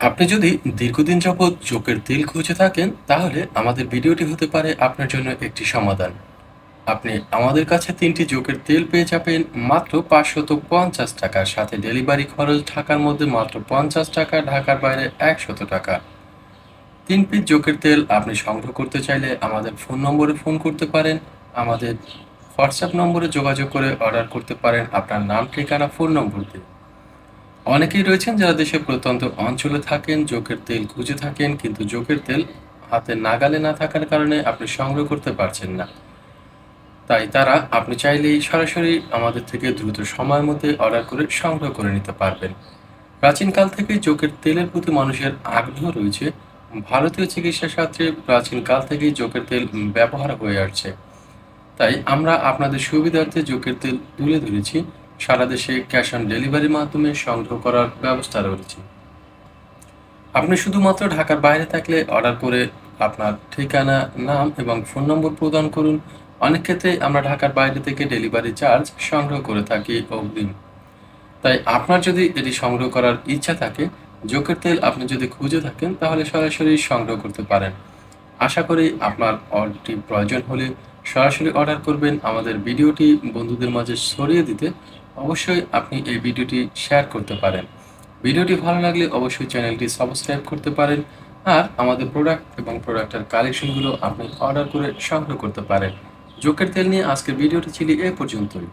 আপনি যদি দীর্ঘদিন যাবৎ চোখের তেল খুঁজে থাকেন, তাহলে আমাদের ভিডিওটি হতে পারে আপনার জন্য একটি সমাধান। আপনি আমাদের কাছে তিনটি জোকের তেল পেয়ে যাবেন, মাত্র পাঁচশত পঞ্চাশ টাকা সাথে ডেলিভারি খরচ ঢাকার মধ্যে মাত্র পঞ্চাশ টাকা, ঢাকার বাইরে একশত টাকা। তিন পিস জোকের তেল আপনি সংগ্রহ করতে চাইলে আমাদের ফোন নম্বরে ফোন করতে পারেন, আমাদের হোয়াটসঅ্যাপ নম্বরে যোগাযোগ করে অর্ডার করতে পারেন, আপনার নাম, ঠিকানা, ফোন নম্বর দিয়ে। অনেকেই রয়েছেন যারা দেশের প্রত্যন্ত অঞ্চলে থাকেন, জোকের তেল খুঁজে থাকেন, কিন্তু জোকের তেল হাতে নাগালে না থাকার কারণে আপনি সংগ্রহ করতে পারছেন না। তাই তারা, আপনি চাইলেই সরাসরি আমাদের থেকে দ্রুত সময়ের মধ্যে অর্ডার করে সংগ্রহ করে নিতে পারবেন। প্রাচীনকাল থেকেই জোকের তেলের প্রতি মানুষের আগ্রহ রয়েছে। ভারতীয় চিকিৎসা শাস্ত্রে প্রাচীনকাল থেকেই জোকের তেল ব্যবহার হয়ে আসছে। তাই আমরা আপনাদের সুবিধার্থে জোকের তেল তুলে ধরেছি। সারা দেশে ক্যাশ অন ডেলিভারির মাধ্যমে সংগ্রহ করার ব্যবস্থা রয়েছে। আপনি শুধুমাত্র ঢাকার বাইরে থাকলে অর্ডার করে আপনার ঠিকানা, নাম এবং ফোন নম্বর প্রদান করুন। অনেক ক্ষেত্রে আমরা ঢাকার বাইরে থেকে ডেলিভারি চার্জ সংগ্রহ করে থাকি অগ্রিম। তাই আপনার যদি এটি সংগ্রহ করার ইচ্ছা থাকে, জোকের তেল আপনি যদি খুঁজে থাকেন, তাহলে সরাসরি সংগ্রহ করতে পারেন। আশা করি আপনার অর্ডারটি প্রয়োজন হলে সরাসরি অর্ডার করবেন আমাদের ভিডিওটি বন্ধুদের মাঝে ছড়িয়ে দিতে। অবশ্যই আপনি এই ভিডিওটি শেয়ার করতে পারেন। ভিডিওটি ভালো লাগলে অবশ্যই চ্যানেলটি সাবস্ক্রাইব করতে পারেন আর আমাদের প্রোডাক্ট এবং প্রোডাক্টের কালেকশনগুলো আপনি অর্ডার করে সংগ্রহ করতে পারেন। জোকের তেল নিয়ে আজকের ভিডিওটি ছিল এ পর্যন্তই।